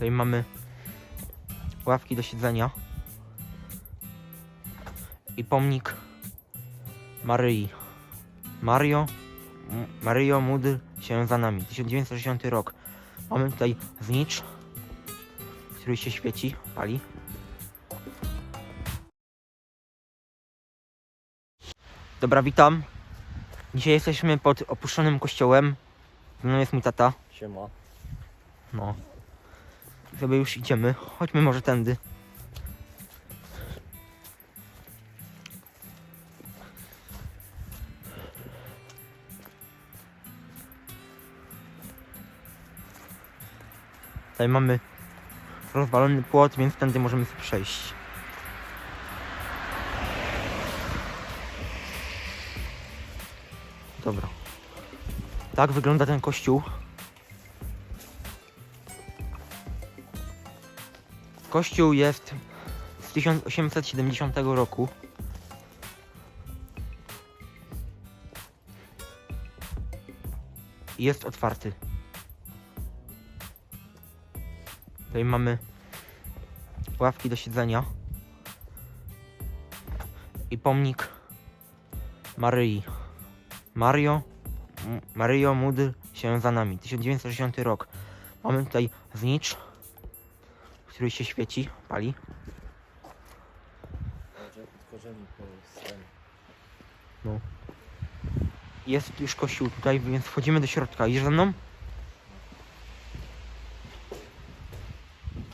Tutaj mamy ławki do siedzenia i pomnik Maryi. Mario, M- Maryjo, módl się za nami. 1960 rok. Mamy tutaj znicz, który się świeci, pali. Dobra, witam. Dzisiaj jesteśmy pod opuszczonym kościołem. Mną jest mój tata. Siema. No. Sobie już idziemy. Chodźmy może tędy. Tutaj mamy rozwalony płot, więc tędy możemy przejść. Dobra. Tak wygląda ten kościół. Kościół jest z 1870 roku. Jest otwarty. Tutaj mamy ławki do siedzenia i pomnik Maryi. Mario, M- Maryjo, módl się za nami. 1960 rok. Mamy tutaj znicz który się świeci, pali. Po scenie. Jest już kościół tutaj, więc wchodzimy do środka. Idziesz ze mną?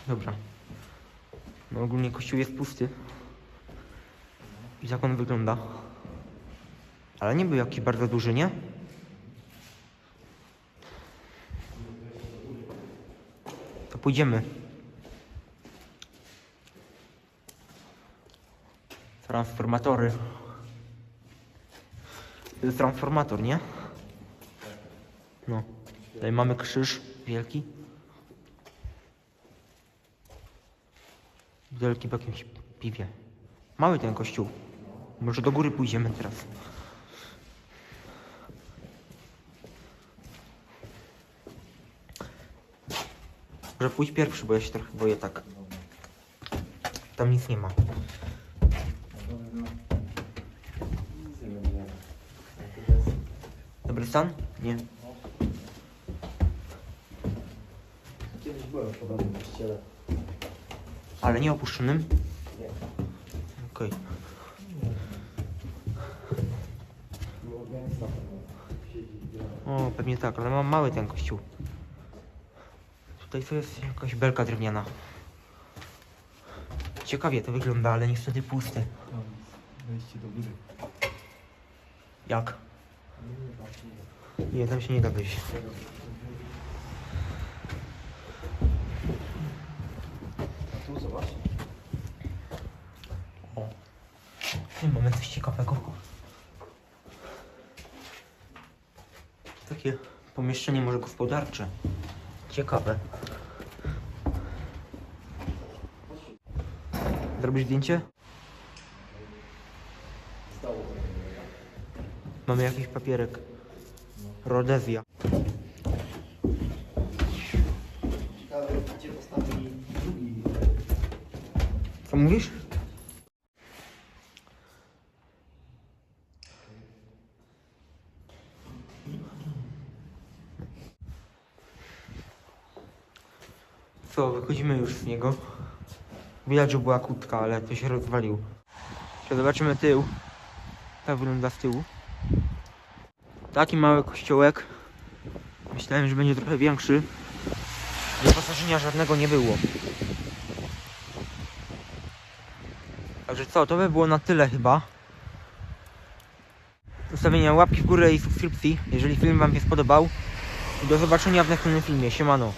Dobra. No ogólnie kościół jest pusty. I tak on wygląda. Ale nie był jakiś bardzo duży, nie? To pójdziemy. Transformatory. To jest transformator, nie? No. Tutaj mamy krzyż wielki. Wielki po jakimś piwie. Mały ten kościół. Może do góry pójdziemy teraz. Może pójść pierwszy, bo ja się trochę boję tak. Tam nic nie ma. Dobry stan? Nie. Kiedyś byłem w podobnym kościele. Ale nie opuszczonym? Nie. Okej. Gra. O, pewnie tak, ale mam mały ten kościół. Tutaj to jest jakaś belka drewniana. Ciekawie to wygląda, ale niestety puste. Wejście do góry. Jak? Nie, tam się nie da wyjść. A tu zobacz. O. Tu mamy coś ciekawego. Takie pomieszczenie może gospodarcze. Ciekawe. Zrobisz zdjęcie? Mamy jakiś papierek. Rodezja. Ciekawe, gdzie postawili drugi. Co mówisz? Co, wychodzimy już z niego. Widać, że była kłódka, ale to się rozwalił. Zobaczymy tył. Tak wygląda z tyłu. Taki mały kościołek. Myślałem, że będzie trochę większy. Wyposażenia żadnego nie było. Także co, to by było na tyle chyba. Zostawienia łapki w górę i subskrypcji, jeżeli film Wam się spodobał. Do zobaczenia w następnym filmie. Siemano.